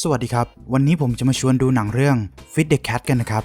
สวัสดีครับ วันนี้ผมจะมาชวนดูหนังเรื่อง Fit the Cat กันนะครับ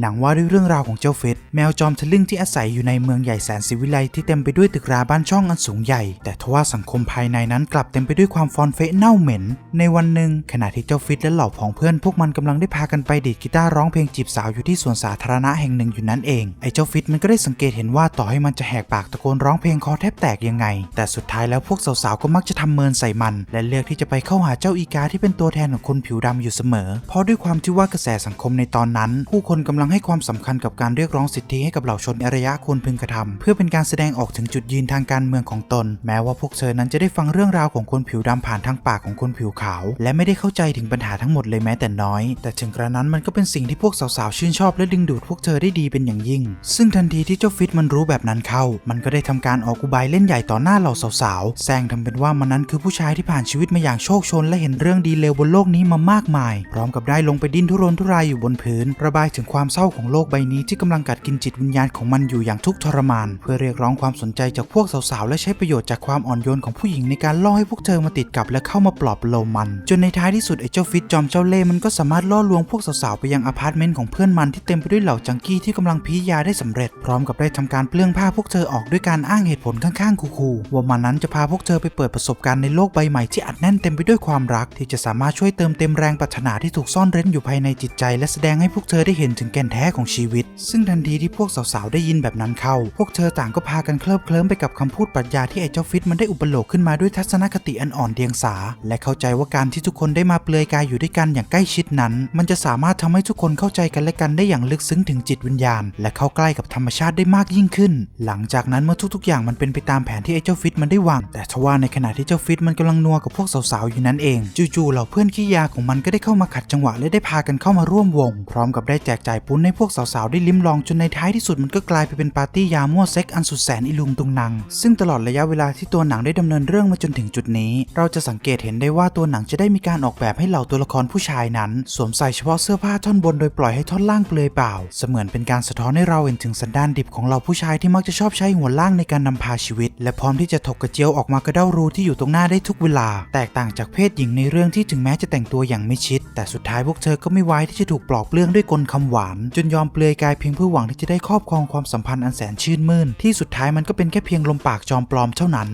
หนังว่าด้วยเรื่องราวของเจ้าเฟิตแมวจอมทะลึ่งที่อาศัยอยู่ในเมืองใหญ่แสนสิวิไลที่เต็มไปด้วยตึกราบ้านช่องอันสูงใหญ่ แต่ทว่าสังคมภายในนั้นกลับเต็มไปด้วยความฟอนเฟะเน่าเหม็น ในวันหนึ่งขณะที่เจ้าฟิตและเหล่าผองเพื่อนพวกมันกำลังได้พากันไปดีดกีตาร์ร้องเพลงจีบสาวอยู่ที่สวนสาธารณะแห่งหนึ่งอยู่นั่นเองไอ้เจ้าฟิตมันก็ได้สังเกตเห็นว่าต่อให้มันจะแหกปากตะโกนร้องเพลงคอแทบแตกยังไง แต่สุดท้ายแล้วพวกสาวๆก็มักจะทำเมินใส่มัน และเลือกที่จะไปเข้าหาเจ้าอีกาที่เป็นตัวแทนของคนผิวดำอยู่เสมอ เพราะด้วยความที่ว่ากระแสสังคมในตอนนั้น ผู้คนกำลังลังให้ความสำคัญกับการเรียกร้องสิทธิให้กับเหล่าชนอารยะควรพึงกระทำเพื่อเป็นการแสดงออกถึงจุดยืนทางการเมืองของตน แม้ว่าพวกเธอนั้นจะได้ฟังเรื่องราวของคนผิวดำผ่านทางปากของคนผิวขาว และไม่ได้เข้าใจถึงปัญหาทั้งหมดเลยแม้แต่น้อย แต่ถึงกระนั้นมันก็เป็นสิ่งที่พวกสาวๆชื่นชอบและดึงดูดพวกเธอได้ดีเป็นอย่างยิ่ง ซึ่งทันทีที่เจ้าฟิตมันรู้แบบนั้นเข้า มันก็ได้ทำการออกอุบายเล่นใหญ่ต่อหน้าเหล่าสาวๆแซงทำเป็นว่ามันนั้นคือผู้ชายที่ผ่านชีวิตมาอย่างโชคชน และเห็นเรื่องดีเลวบนโลกนี้มามากมาย พร้อมกับได้ลงไปดิ้นทุรนทุรายอยู่บนพื้น ระบายถึงความเศร้าของโลกใบนี้ที่กำลังกัดกินจิตวิญญาณของมันอยู่อย่างทุกข์ทรมาน เพื่อเรียกร้องความสนใจจากพวกสาวๆและใช้ประโยชน์จากความอ่อนโยนของผู้หญิงในการล่อให้พวกเธอมาติดกับและเข้ามาปลอบประโลมมัน จนในท้ายที่สุดไอ้เจ้าฟิตจอมเจ้าเล่ห์มันก็สามารถล่อลวงพวกสาวๆไปยังอพาร์ตเมนต์ของเพื่อนมันที่เต็มไปด้วยเหล่าจังกี้ที่กำลังพียาได้สำเร็จ พร้อมกับได้ทำการเปลื้องผ้าพวกเธอออกด้วยการอ้างเหตุผลข้างๆคูลๆว่ามันนั้นจะพาพวกเธอไปเปิดประสบการณ์ในโลกใบใหม่ที่อัดแน่นเต็มไปด้วยความรัก ที่จะสามารถช่วยเติมเต็มแรงปรารถนาที่ถูกซ่อนเร้นอยู่ภายในจิตใจ และแสดงให้พวกเธอได้เห็นถึงแกนแท้ของชีวิต ซึ่งทันทีที่พวกสาวๆได้ยินแบบนั้นเข้า พวกเธอต่างก็พากันเคลิบเคลิ้มไปกับคำพูดปรัชญาที่ไอ้เจ้าฟิตมันได้อุปโลกขึ้นมาด้วยทัศนคติอันอ่อนเดียงสา และเข้าใจว่าการที่ทุกคนได้มาเปลือยกายอยู่ด้วยกันอย่างใกล้ชิดนั้น มันจะสามารถทำให้ทุกคนเข้าใจกันและกันได้อย่างลึกซึ้งถึงจิตวิญญาณ และเข้าใกล้กับธรรมชาติได้มากยิ่งขึ้น หลังจากนั้นเมื่อทุกๆ อย่างมันเป็นไปตามแผนที่ไอ้เจ้าฟิตมันได้วาง แต่ทว่าในขณะที่เจ้าฟิตมันกำลังนัวกับพวกสาวๆอยู่นั้นเอง จู่ๆเหล่าเพื่อนขี้ยาของมันก็ได้เข้ามาขัดจังหวะและได้พากันเข้ามาร่วมวง พร้อมกับได้แจกจ่ายปนให้พวกสาวๆ ได้ลิ้มลองจนในท้ายที่สุดมันก็กลายไปเป็นปาร์ตี้ยามั่วเซ็กอันสุดแสนอิลุงตุงนางซึ่งตลอดระยะเวลาที่ตัวหนังได้ดำเนินเรื่องมาจนถึงจุดนี้ เราจะสังเกตเห็นได้ว่าตัวหนังจะได้มีการออกแบบให้เหล่าตัวละครผู้ชายนั้น สวมใส่เฉพาะเสื้อผ้าท่อนบนโดยปล่อยให้ท่อนล่างเปลือยเปล่า เสมือนเป็นการสะท้อนให้เราเห็นถึงสันดานดิบของเหล่าผู้ชายที่มักจะชอบใช้หัวล่างในการนำพาชีวิต และพร้อมที่จะถกกระเจียวออกมากระเด้ารูที่อยู่ตรงหน้าได้ทุกเวลา แตกต่างจากเพศหญิงในเรื่องที่ถึงแม้จะแต่งตัวอย่างไม่ชิด แต่สุดท้ายพวกเธอก็ไม่ไว้ที่จะถูกปลอกเปลื้องด้วยกลคำหวานจนยอมเปลือยกายเพียงเพื่อหวังที่จะได้ครอบครองความสัมพันธ์อันแสนชื่นมื่นที่สุดท้ายมันก็เป็นแค่เพียงลมปากจอมปลอมเท่านั้น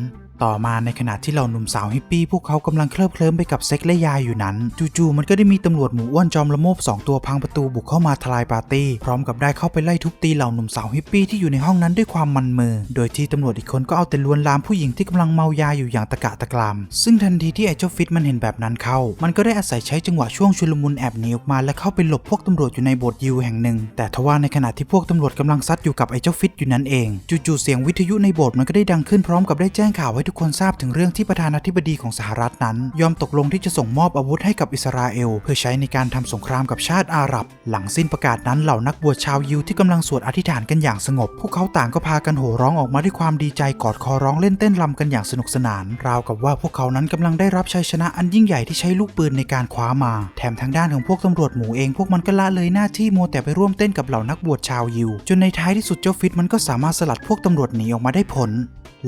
ต่อมาในขณะที่เหล่าหนุ่มสาวฮิปปี้พวกเขากำลังเคลิบเคลิ้มไปกับเซ็กและยาอยู่นั้น จู่ๆมันก็ได้มีตำรวจหมูอ้วนจอมละโมบสองตัวพังประตูบุกเข้ามาทลายปาร์ตี้พร้อมกับได้เข้าไปไล่ทุบตีเหล่าหนุ่มสาวฮิปปี้ที่อยู่ในห้องนั้นด้วยความมันมือ โดยที่ตำรวจอีกคนก็เอาแต่ลวนลามผู้หญิงที่กำลังเมายาอยู่อย่างตะกะตะกราม ซึ่งทันทีที่ไอ้เจ้าฟิตมันเห็นแบบนั้นเข้า มันก็ได้อาศัยใช้จังหวะช่วงชุลมุนแอบหนีออกมาและเข้าไปหลบพวกตำรวจอยู่ในโบสถ์ยิวแห่งหนึ่ง แต่ทว่าในขณะที่พวกตำรวจกำลังซัดอยู่กับไอ้เจ้าฟิตอยู่นั้นเอง จู่ๆเสียงวิทยุในโบสถ์มันก็ได้ดังขึ้นพร้อมกับได้แจ้งข่าวให้ทุกคนทราบถึงเรื่องที่ประธานาธิบดีของสหรัฐนั้น ยอมตกลงที่จะส่งมอบอาวุธให้กับอิสราเอล เพื่อใช้ในการทำสงครามกับชาติอาหรับ หลังสิ้นประกาศนั้นเหล่านักบวชชาวยิวที่กำลังสวดอธิษฐานกันอย่างสงบ พวกเขาต่างก็พากันโห่ร้องออกมาด้วยความดีใจกอดคอร้องเล่นเต้นรำกันอย่างสนุกสนาน ราวกับว่าพวกเขานั้นกำลังได้รับชัยชนะอันยิ่งใหญ่ที่ใช้ลูกปืนในการคว้ามา แถมทางด้านของพวกตำรวจหมูเองพวกมันก็ละเลยหน้าที่มัวแต่ไปร่วมเต้นกับเหล่านักบวชชาวยิว จนในท้ายที่สุดเจ้าฟิตมันก็สามารถสลัดพวกตำรวจหนีออกมาได้ผล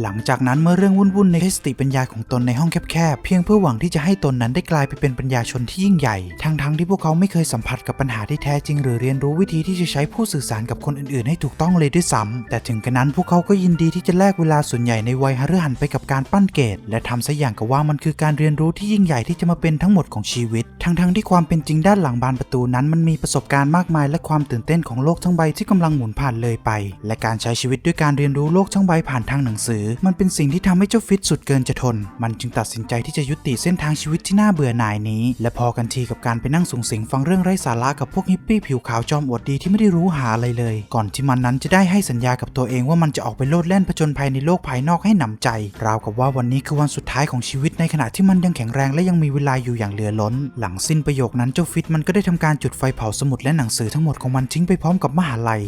หลังจากนั้นเมื่อเรื่องวุ่นๆในสติปัญญาของตนในห้องแคบๆเพียงเพื่อหวังที่จะให้ตนนั้นได้กลายไปเป็นปัญญาชนที่ยิ่งใหญ่ ทั้งๆที่พวกเขาไม่เคยสัมผัสกับปัญหาที่แท้จริง หรือเรียนรู้วิธีที่จะใช้ผู้สื่อสารกับคนอื่นๆ ให้ถูกต้องเลยด้วยซ้ำแต่ถึงกระนั้นพวกเขาก็ยินดีที่จะแลกเวลาส่วนใหญ่ในวัยหฤหันไปกับการปั้นเกตและทำซะอย่างกับว่ามันคือการเรียนรู้ที่ยิ่งใหญ่ที่จะมาเป็นทั้งหมดของชีวิต ทั้งๆที่ความเป็นจริงด้านหลังบานประตูนั้นมันมีประสบการณ์มากมาย และความตื่นเต้นของโลกทั้งใบที่กำลังหมุนผ่านเลยไป และการใช้ชีวิตด้วยการเรียนรู้โลกทั้งใบผ่านทางหนังสือมันเป็นสิ่งที่ทำให้เจ้าฟิตสุดเกินจะทน มันจึงตัดสินใจที่จะยุติเส้นทางชีวิตที่น่าเบื่อหน่ายนี้ และพอกันทีกับการไปนั่งสูงสิงฟังเรื่องไร้สาระกับพวกฮิปปี้ผิวขาวจอมอวดดีที่ไม่ได้รู้หาอะไรเลย ก่อนที่มันนั้นจะได้ให้สัญญากับตัวเองว่ามันจะออกไปโลดแล่นผจญภัยในโลกภายนอกให้หนำใจ ราวกับว่าวันนี้คือวันสุดท้ายของชีวิตในขณะที่มันยังแข็งแรงและยังมีเวลาอยู่อย่างเหลือล้น หลังสิ้นประโยคนั้นเจ้าฟิตมันก็ได้ทำการจุดไฟเผาสมุดและหนังสือทั้งหมดของมันทิ้งไปพร้อมกับมหาลัย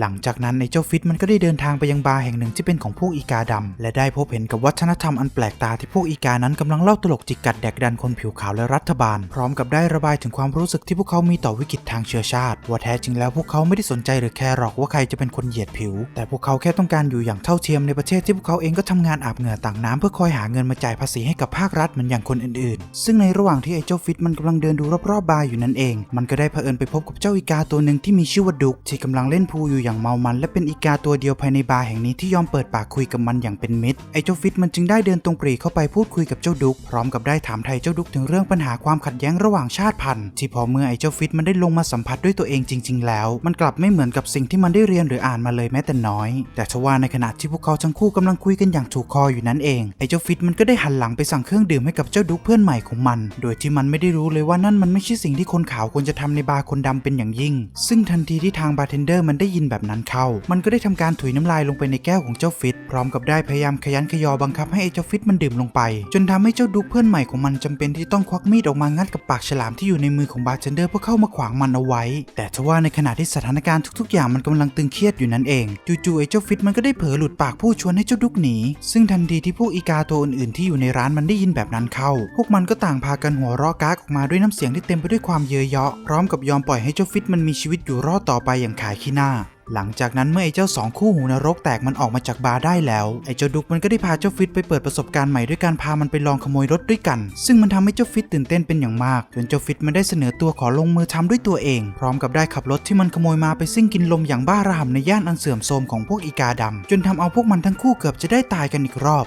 หลังจากนั้นไอ้เจ้าฟิตมันก็ได้เดินทางไปยังบาร์แห่งหนึ่งที่เป็นของพวกอีกาดำและได้พบเห็นกับวัฒนธรรมอันแปลกตาที่พวกอีกานั้นกำลังเล่าตลกจิกกัดแดกดันคนผิวขาวและรัฐบาล พร้อมกับได้ระบายถึงความรู้สึกที่พวกเขามีต่อวิกฤตทางเชื้อชาติ ว่าแท้จริงแล้วพวกเขาไม่ได้สนใจหรือแคร์หรอกว่าใครจะเป็นคนเหยียดผิว แต่พวกเขาแค่ต้องการอยู่อย่างเท่าเทียมในประเทศที่พวกเขาเองก็ทำงานอาบเหงื่อต่างน้ำเพื่อคอยหาเงินมาจ่ายภาษีให้กับภาครัฐเหมือนอย่างคนอื่นๆ ซึ่งในระหว่างที่ไอ้เจ้าฟิตมันกำลังเดินดูรอบๆบาร์อยู่นั่นเอง มันก็ได้เผอิญไปพบกับเจ้าอีกาตัวหนึ่งที่มีชื่อว่าดุกที่กำลังเล่นพูลอยู่อย่างเมามัน และเป็นอีกาตัวเดียวภายในบาร์แห่งนี้ที่ยอมเปิดปากคุยกับมันอย่างเป็นมิตรไอ้เจ้าฟิตมันจึงได้เดินตรงปรีเข้าไปพูดคุยกับเจ้าดุกพร้อมกับได้ถามไทยเจ้าดุกถึงเรื่องปัญหาความขัดแย้งระหว่างชาติพันธุ์ที่พอเมื่อไอ้เจ้าฟิตมันได้ลงมาสัมผัสด้วยตัวเองจริง ๆ แล้ว มันกลับไม่เหมือนกับสิ่งที่มันได้เรียนหรืออ่านมาเลยแม้แต่น้อย แต่ทว่าในขณะที่พวกเขาทั้งคู่กำลังคุยกันอย่างถูกคออยู่นั้นเองไอ้เจ้าฟิตมันก็ได้หันหลังไปสั่งเครื่องดื่มให้กับเจ้าดุกเพื่อนใหม่ของมัน โดยที่มันไม่ได้รู้เลยว่านั่นมันไม่ใช่สิ่งที่คนขาวควรจะทำในบาร์คนดำเป็นอย่างยิ่ง ซึ่งทันทีที่ทางบาร์เทนเดอร์มันได้ยินแบบนั้นเข้า มันก็ได้ทำการถุยน้ำลายลงไปในแก้วของเจ้าฟิตพร้อมกับได้พยายามขยันขยอบังคับให้ไอ้เจ้าฟิตมันดื่มลงไป จนทำให้เจ้าดุกเพื่อนใหม่ของมันจำเป็นที่ต้องควักมีดออกมางัดกับปากฉลามที่อยู่ในมือของบาร์เทนเดอร์เพื่อเข้ามาขวางมันเอาไว้ แต่ทว่าในขณะที่สถานการณ์ทุกๆ อย่างมันกำลังตึงเครียดอยู่นั่นเองจู่ๆไอ้เจ้าฟิตมันก็ได้เผลอหลุดปากพูดชวนให้เจ้าดุกหนี ซึ่งทันทีที่พวกอีกาตัวอื่นๆที่อยู่ในร้านมันได้ยินแบบนั้นเข้า พวกมันก็ต่างพากันหัวเราะก้ากออกมาด้วยน้ำเสียงที่เต็มไปด้วยความเย้ยเยาะพร้อมกับยอมปล่อยให้เจ้าฟิตมันมีชีวิตอยู่รอดต่อไปอย่างขายขี้หน้า หลังจากนั้นเมื่อไอ้เจ้าสองคู่หูนรกแตกมันออกมาจากบาร์ได้แล้ว ไอ้เจ้าดุกมันก็ได้พาเจ้าฟิตไปเปิดประสบการณ์ใหม่ด้วยการพามันไปลองขโมยรถด้วยกัน ซึ่งมันทำให้เจ้าฟิตตื่นเต้นเป็นอย่างมากจนเจ้าฟิตมันได้เสนอตัวขอลงมือทำด้วยตัวเอง พร้อมกับได้ขับรถที่มันขโมยมาไปซิ่งกินลมอย่างบ้าระห่ำในย่านอันเสื่อมโทรมของพวกอีกาดำจนทำเอาพวกมันทั้งคู่เกือบจะได้ตายกันอีกรอบ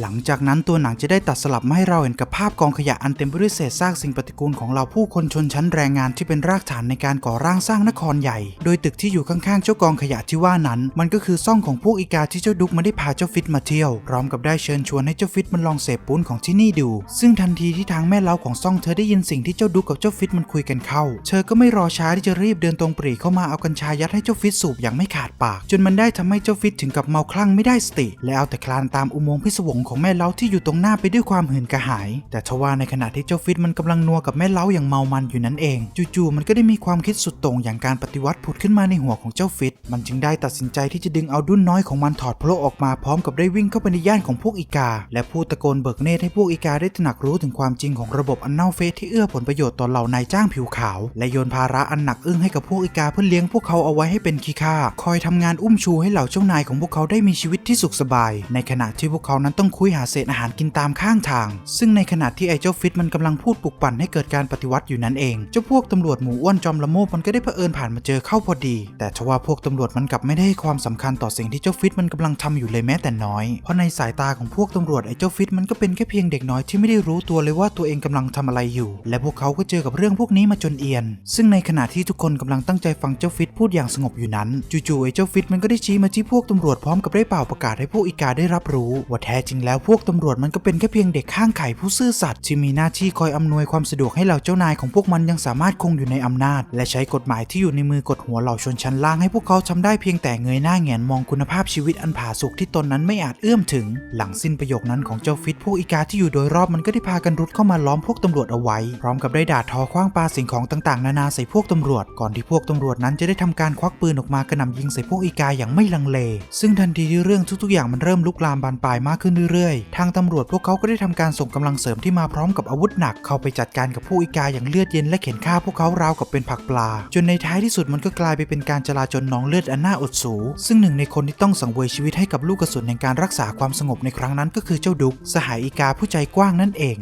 หลังจากนั้นตัวหนังจะได้ตัดสลับมาให้เราเห็นกับภาพกองขยะอันเต็มไปด้วยเศษซากสิ่งปฏิกูลของเราผู้คนชนชั้นแรงงานที่เป็นรากฐานในการก่อร่างสร้างนครใหญ่ โดยตึกที่อยู่ข้างๆเจ้ากองขยะที่ว่านั้น มันก็คือซ่องของพวกอีกาที่เจ้าดุกมาได้พาเจ้าฟิตมาเที่ยว พร้อมกับได้เชิญชวนให้เจ้าฟิตมันลองเสพปูนของที่นี่ดู ซึ่งทันทีที่ทางแม่เล้าของซ่องเธอได้ยินสิ่งที่เจ้าดุกกับเจ้าฟิตมันคุยกันเข้า เธอก็ไม่รอช้าที่จะรีบเดินตรงปรีเข้ามาเอากัญชายัดให้เจ้าฟิตสูบอย่างไม่ขาดปาก จนมันได้ทำให้เจ้าฟิตถึงกับเมาคลั่งไม่ได้สติ และเอาแต่คลานตามอุโมงค์พิศวงของแม่เล้าที่อยู่ตรงหน้าไปด้วยความหื่นกระหาย แต่ทว่าในขณะที่เจ้าฟิตมันกำลังนัวกับแม่เล้าอย่างเมามันอยู่นั้นเอง จู่ๆมันก็ได้มีความคิดสุดโต่งอย่างการปฏิวัติผุดขึ้นมาในหัวของเจ้าฟิต มันจึงได้ตัดสินใจที่จะดึงเอาดุ้นน้อยของมันถอดโพลออกมาพร้อมกับได้วิ่งเข้าไปในย่านของพวกอีกา และพูดตะโกนเบิกเนตรให้พวกอีกาได้ตระหนักรู้ถึงความจริงของระบบอันเน่าเฟะที่เอื้อผลประโยชน์ต่อเหล่านายจ้างผิวขาว และโยนภาระอันหนักอึ้งให้กับพวกอีกาเพื่อเลี้ยงพวกเขาเอาไว้ให้เป็นขี้ข้าคอยทำงานอุ้มชูให้เหล่าเจ้านายของพวกเขาได้มีชีวิตที่สุขสบาย ในขณะที่พวกเขานั้นต้องคุยหาเศษอาหารกินตามข้างทาง ซึ่งในขณะที่ไอ้เจ้าฟิตมันกำลังพูดปลุกปั่นให้เกิดการปฏิวัติอยู่นั้นเอง เจ้าพวกตำรวจหมูอ้วนจอมละโมบมันก็ได้เผอิญผ่านมาเจอเข้าพอดี แต่ทว่าพวกตำรวจมันกลับไม่ได้ให้ความสำคัญต่อสิ่งที่เจ้าฟิตมันกำลังทำอยู่เลยแม้แต่น้อย เพราะในสายตาของพวกตำรวจไอ้เจ้าฟิตมันก็เป็นแค่เพียงเด็กน้อยที่ไม่ได้รู้ตัวเลยว่าตัวเองกำลังทำอะไรอยู่ และพวกเขาก็เจอกับเรื่องพวกนี้มาจนเอียน ซึ่งในขณะที่ทุกคนกำลังตั้งใจฟังเจ้าฟิตพูดอย่างสงบอยู่นั้น จู่ๆไอ้เจ้าฟิตมันก็ได้ชี้มาที่พวกตำรวจพร้อมกับได้เป่าประกาศให้พวกอีกาได้รับรู้ว่าแท้จริงแล้วพวกตำรวจมันก็เป็นแค่เพียงเด็กข้างไข่ผู้ซื่อสัตย์ที่มีหน้าที่คอยอำนวยความสะดวกให้เหล่าเจ้านายของพวกมันยังสามารถคงอยู่ในอำนาจ และใช้กฎหมายที่อยู่ในมือกดหัวเหล่าชนชั้นล่างให้พวกเขาทำได้เพียงแต่เงยหน้าแงนมองคุณภาพชีวิตอันผาสุกที่ตนนั้นไม่อาจเอื้อมถึง หลังสิ้นประโยคนั้นของเจ้าฟิตพวกอีกาที่อยู่โดยรอบมันก็ได้พากันรุดเข้ามาล้อมพวกตำรวจเอาไว้ พร้อมกับได้ด่าทอคว้างปาสิ่งของต่างๆ นานาใส่พวกตำรวจ ก่อนที่พวกตำรวจนั้นจะได้ทำการควักปืนออกมากระหน่ำยิงใส่พวกอีกาอย่างไม่ลังเล ซึ่งทันทีที่เรื่องทุกๆอย่างมันเริ่มลุกลามบานปลายมากขึ้นเรื่อยๆ ทางตำรวจพวกเขาก็ได้ทำการส่งกำลังเสริมที่มาพร้อมกับอาวุธหนักเข้าไปจัดการกับผู้อิกาอย่างเลือดเย็นและเข็นฆ่าพวกเขาราวกับเป็นผักปลา จนในท้ายที่สุดมันก็กลายไปเป็นการจลาจลน้องเลือดอันน่าอดสู ซึ่งหนึ่งในคนที่ต้องสังเวยชีวิตให้กับลูกกระสุนในการรักษาความสงบในครั้งนั้นก็คือเจ้าดุก สหายอีกาผู้ใจกว้างนั่นเอง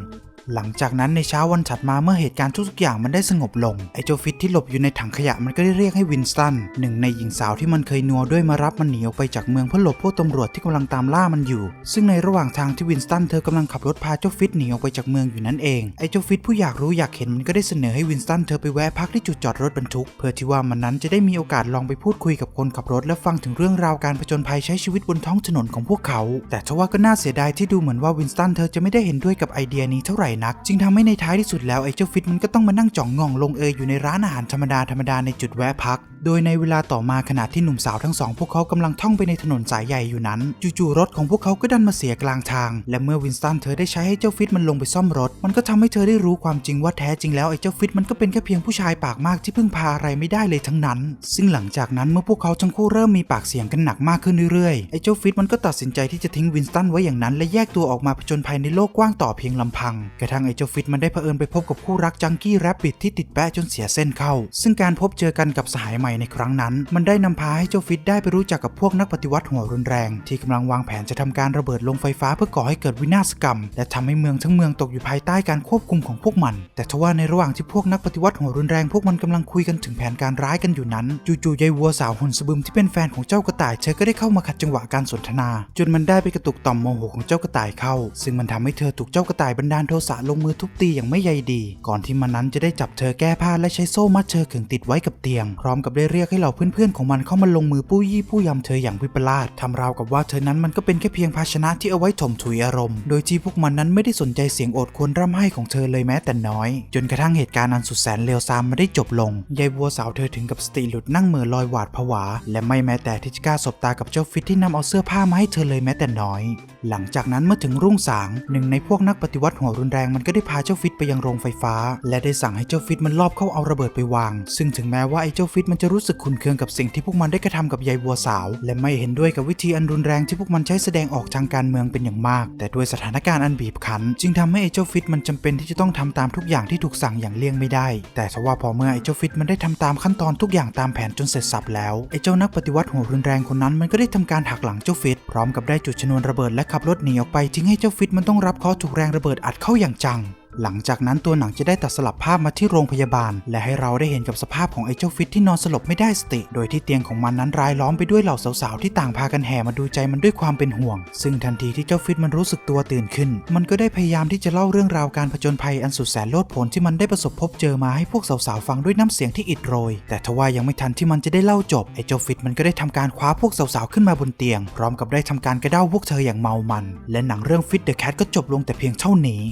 หลังจากนั้นในเช้าวันถัดมาเมื่อเหตุการณ์ทุกอย่างมันได้สงบลง ไอ้เจ้าฟิตที่หลบอยู่ในถังขยะมันก็ได้เรียกให้วินสตันหนึ่งในหญิงสาวที่มันเคยนัวด้วยมารับมันหนีออกไปจากเมืองเพื่อหลบพวกตำรวจที่กำลังตามล่ามันอยู่ ซึ่งในระหว่างทางที่วินสตันเธอกำลังขับรถพาเจ้าฟิตหนีออกไปจากเมืองอยู่นั่นเองไอ้เจ้าฟิตผู้อยากรู้อยากเห็นมันก็ได้เสนอให้วินสตันเธอไปแวะพักที่จุดจอดรถบรรทุก เพื่อที่ว่ามันนั้นจะได้มีโอกาสลองไปพูดคุยกับคนขับรถและฟังถึงเรื่องราวการผจญภัยใช้ชีวิตบนท้องถนนของพวกเขา แต่ทว่าก็น่าเสียดายที่ดูเหมือนว่าวินสตันเธอจะไม่ได้เห็นด้วยกับไอเดียนี้เท่าไหร่นัก จึงทำให้ในท้ายที่สุดแล้วไอ้เจ้าฟิตมันก็ต้องมานั่งจ่องงองลงเอยอยู่ในร้านอาหารธรรมดาธรรมดาในจุดแวะพัก โดยในเวลาต่อมาขณะที่หนุ่มสาวทั้งสองพวกเขากำลังท่องไปในถนนสายใหญ่อยู่นั้น จู่ๆรถของพวกเขาก็ดันมาเสียกลางทาง และเมื่อวินสตันเธอได้ใช้ให้เจ้าฟิตมันลงไปซ่อมรถ มันก็ทำให้เธอได้รู้ความจริงว่าแท้จริงแล้วไอ้เจ้าฟิตมันก็เป็นแค่เพียงผู้ชายปากมากที่พึ่งพาอะไรไม่ได้เลยทั้งนั้น ซึ่งหลังจากนั้นเมื่อพวกเขาทั้งคู่เริ่มมีปากเสียงกันหนักมากขึ้นเรื่อยๆไอ้เจ้าฟิตมันก็ตัดสินใจที่จะทิ้งวินสตันไว้อย่างนั้น และแยกตัวออกมาผจญภัยในโลกกว้างต่อเพียงลำพังกระทั่งไอ้เจ้าฟิตมันได้เผอิญไปพบกับคู่รักจังกี้แรบบิทที่ติดแปะจนเสียเส้นเข้า ซึ่งการพบเจอกันกับสหายใหม่ในครั้งนั้น มันได้นำพาให้เจ้าฟิตได้ไปรู้จักกับพวกนักปฏิวัติหัวรุนแรง ที่กำลังวางแผนจะทำการระเบิดลงไฟฟ้าเพื่อก่อให้เกิดวินาศกรรม และทำให้เมืองทั้งเมืองตกอยู่ภายใต้การควบคุมของพวกมัน แต่ทว่าในระหว่างที่พวกนักปฏิวัติหัวรุนแรงพวกมันกำลังคุยกันถึงแผนการร้ายกันอยู่นั้นจู่ๆยายวัวสาวหุ่นสบึมที่เป็นแฟนของเจ้ากระต่ายเธอก็ได้เข้ามาขัดจังหวะการสนทนา จนมันได้ไปกระตุกต่อมโมโหของเจ้ากระต่ายเข้า ซึ่งมันทำให้เธอถูกเจ้ากระต่ายบันดาลโทสะลงมือทุบตีอย่างไม่ใยดี ก่อนที่มันนั้นจะได้จับเธอแก้ผ้าและใช้โซ่มัดเธอขึงติดไว้กับเตียง พร้อมกับได้เรียกให้เหล่าเพื่อนๆของมันเข้ามาลงมือปู้ยี่ปู้ยำเธออย่างวิปลาสทำราวกับว่าเธอนั้นมันก็เป็นแค่เพียงภาชนะที่เอาไว้ถมถุยอารมณ์ โดยที่พวกมันนั้นไม่ได้สนใจเสียงโอดควญร่ำไห้ของเธอเลยแม้แต่น้อย จนกระทั่งเหตุการณ์อันสุดแสนเลวทรามมาได้จบลงยายวัวสาวเธอถึงกับสติหลุดนั่งเหม่อลอยหวาดผวา และไม่แม้แต่ที่จะกล้าสบตากับเจ้าฟิตที่นำเอาเสื้อผ้ามาให้เธอเลยแม้แต่น้อย หลังจากนั้นเมื่อถึงรุ่งสางหนึ่งในพวกนักปฏิวัติหัวรุนแรงมันก็ได้พาเจ้าฟิตไปยังโรงไฟฟ้า และได้สั่งให้เจ้าฟิตมันลอบเข้าเอาระเบิดไปวาง ซึ่งถึงแม้ว่าไอ้เจ้าฟิตมันจะะรู้สึกขุนเคืองกับสิ่งที่พวกมันได้กระทำกับยายวัวสาว และไม่เห็นด้วยกับวิธีอันรุนแรงที่พวกมันใช้แสดงออกทางการเมืองเป็นอย่างมาก แต่ด้วยสถานการณ์อันบีบคั้น จึงทำให้ไอ้เจ้าฟิตมันจำเป็นที่จะต้องทำตามทุกอย่างที่ถูกสั่งอย่างเลี่ยงไม่ได้ แต่ทว่าพอเมื่อไอ้เจ้าฟิตมันได้ทำตามขั้นตอนทุกอย่างตามแผนจนเสร็จสับแล้วไอ้เจ้านักปฏิวัติหัวรุนแรงคนนั้นมันก็ได้ทำการหักหลังเจ้าฟิตพร้อมกับได้จุดชนวนระเบิดและขับรถหนีออกไปทิ้งให้เจ้าฟิตมันต้องรับเคราะห์ถูกแรงระเบิดอัดเข้าอย่างจัง หลังจากนั้นตัวหนังจะได้ตัดสลับภาพมาที่โรงพยาบาล และให้เราได้เห็นกับสภาพของไอ้เจ้าฟิตที่นอนสลบไม่ได้สติ โดยที่เตียงของมันนั้นรายล้อมไปด้วยเหล่าสาวๆที่ต่างพากันแห่มาดูใจมันด้วยความเป็นห่วง ซึ่งทันทีที่เจ้าฟิตมันรู้สึกตัวตื่นขึ้น มันก็ได้พยายามที่จะเล่าเรื่องราวการผจญภัยอันสุดแสนโลดโผนที่มันได้ประสบพบเจอมาให้พวกสาวๆฟังด้วยน้ำเสียงที่อิดโรย แต่ทว่ายังไม่ทันที่มันจะได้เล่าจบไอ้เจ้าฟิตมันก็ได้ทำการคว้าพวกสาวๆขึ้นมาบนเตียง พร้อมกับได้ทำการกระเด้าพวกเธออย่างเมามัน และหนังเรื่องฟิตเดอะแคทก็จบลงแต่เพียงเท่านี้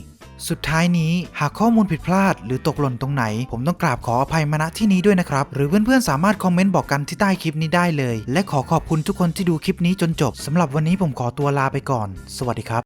สุดท้ายนี้หากข้อมูลผิดพลาด หรือตกหล่นตรงไหน ผมต้องกราบขออภัยมาณที่นี้ด้วยนะครับ หรือเพื่อนๆสามารถคอมเมนต์บอกกันที่ใต้คลิปนี้ได้เลย และขอขอบคุณทุกคนที่ดูคลิปนี้จนจบสำหรับวันนี้ผมขอตัวลาไปก่อน สวัสดีครับ